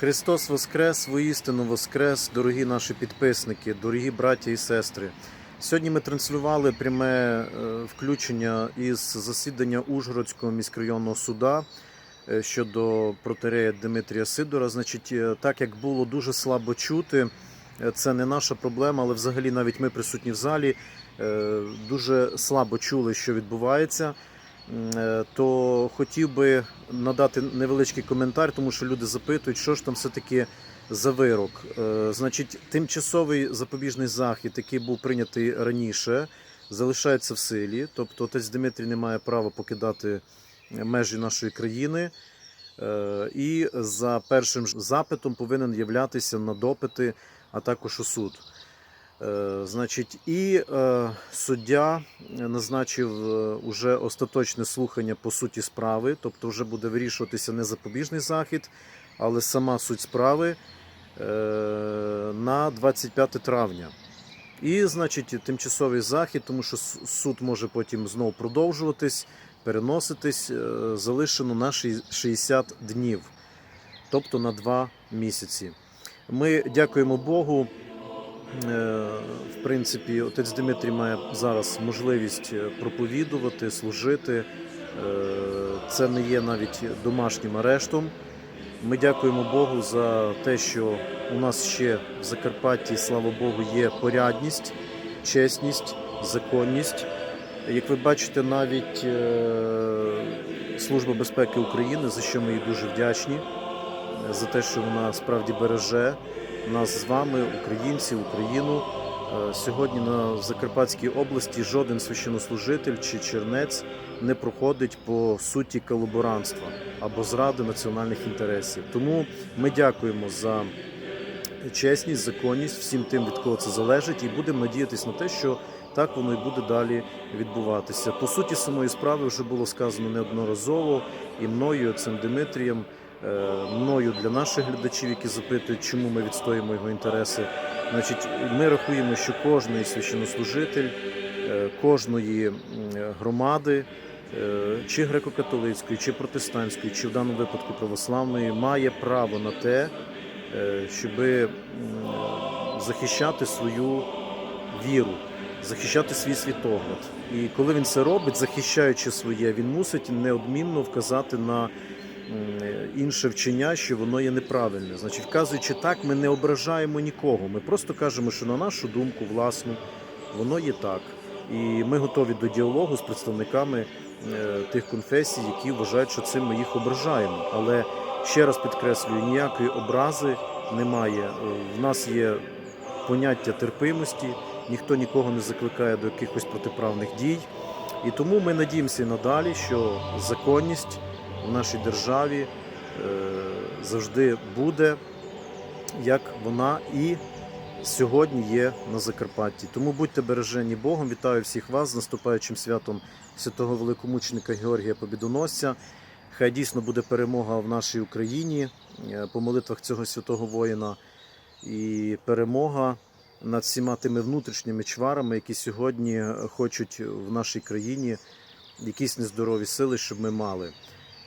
Христос Воскрес, воістину Воскрес, дорогі наші підписники, дорогі браття і сестри. Сьогодні ми транслювали пряме е, включення із засідання Ужгородського міськрайонного суда е, щодо протерея Дмитрія Сидора. Значить, е, так як було дуже слабо чути, це не наша проблема, але взагалі навіть ми присутні в залі дуже слабо чули, що відбувається. Е, То хотів би надати невеличкий коментар, тому що люди запитують, що ж там все-таки за вирок. Е, Значить, тимчасовий запобіжний захід, який був прийнятий раніше, залишається в силі. Тобто отець Дмитрій не має права покидати межі нашої країни. Е, І за першим запитом повинен являтися на допити, а також у суд. Е, Значить, і е, суддя назначив е, уже остаточне слухання по суті справи, тобто вже буде вирішуватися не запобіжний захід, але сама суть справи на 25 травня. І, значить, тимчасовий захід, тому що суд може потім знову продовжуватись, переноситись, залишено на 60 днів, тобто на 2 місяці. Ми дякуємо Богу. Е, В принципі, отець Дмитрій має зараз можливість е, проповідувати, служити. Е, Це не є навіть домашнім арештом. Ми дякуємо Богу за те, що у нас ще в Закарпатті, слава Богу, є порядність, чесність, законність. Як ви бачите, навіть Служба безпеки України, за що ми їй дуже вдячні, за те, що вона справді береже нас з вами, українців, Україну. Е, Сьогодні на Закарпатській області жоден священнослужитель чи чернець не проходить по суті колаборантства або зради національних інтересів. Тому ми дякуємо за чесність, законність всім тим, від кого це залежить, і будемо надіятися на те, що так воно і буде далі відбуватися. По суті, самої справи вже було сказано неодноразово і мною, отцем Дмитрієм, мною для наших глядачів, які запитують, чому ми відстоїмо його інтереси. Значить, ми рахуємо, що кожний священнослужитель е, кожної громади, е, чи греко-католицької, чи протестантської, чи в даному випадку православної, має право на те, щоб захищати свою віру, захищати свій світогляд. І коли він це робить, захищаючи своє, він мусить неодмінно вказати на інше вчення, що воно є неправильне. Значить, вказуючи так, ми не ображаємо нікого. Ми просто кажемо, що на нашу думку, власну, воно є так. І ми готові до діалогу з представниками е, тих конфесій, які вважають, що цим ми їх ображаємо. Але ще раз підкреслюю, ніякої образи немає. Е, В нас є поняття терпимості, ніхто нікого не закликає до якихось протиправних дій. І тому ми надіємося надалі, що законність в нашій державі е, завжди буде, як вона і сьогодні є на Закарпатті. Тому будьте бережені Богом. Вітаю всіх вас з наступаючим святом святого великомученика Георгія Побідоносця. Хай дійсно буде перемога в нашій Україні е, по молитвах цього святого воїна і перемога над всіма тими внутрішніми чварами, які сьогодні хочуть в нашій країні якісь нездорові сили, щоб ми мали.